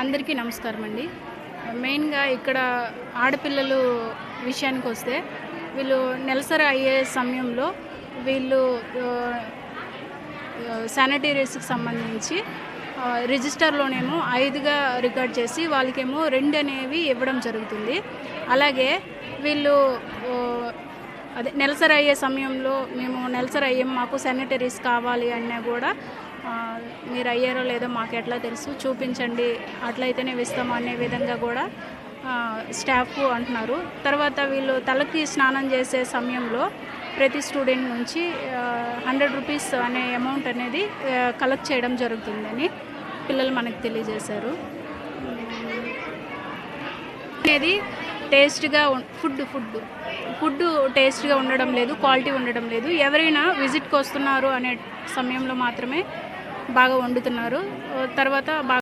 అందరికీ నమస్కారం అండి. మెయిన్గా ఇక్కడ ఆడపిల్లలు విషయానికి వస్తే వీళ్ళు నెలసరి అయ్యే సమయంలో వీళ్ళు శానిటరీస్కి సంబంధించి రిజిస్టర్లోనేమో ఐదుగా రికార్డ్ చేసి వాళ్ళకేమో రెండు అనేవి ఇవ్వడం జరుగుతుంది. అలాగే వీళ్ళు అదే నెలసరి అయ్యే సమయంలో మేము నెలసరి అయ్యాం మాకు శానిటరీస్ కావాలి అన్నా కూడా మీరు అయ్యారో లేదో మాకు ఎట్లా తెలుసు. చూపించండి. అట్లయితేనే ఇస్తాము అనే విధంగా కూడా స్టాఫ్ అంటున్నారు. తర్వాత వీళ్ళు తలకి స్నానం చేసే సమయంలో ప్రతి స్టూడెంట్ నుంచి హండ్రెడ్ రూపీస్ అనే అమౌంట్ అనేది కలెక్ట్ చేయడం జరుగుతుందని పిల్లలు మనకు తెలియజేశారు. అనేది టేస్ట్గా ఫుడ్ ఫుడ్ ఫుడ్ టేస్ట్గా ఉండడం లేదు క్వాలిటీ ఉండడం లేదు. ఎవరైనా విజిట్కి వస్తున్నారు అనే సమయంలో మాత్రమే బాగా వండుతున్నారు. తర్వాత బాగా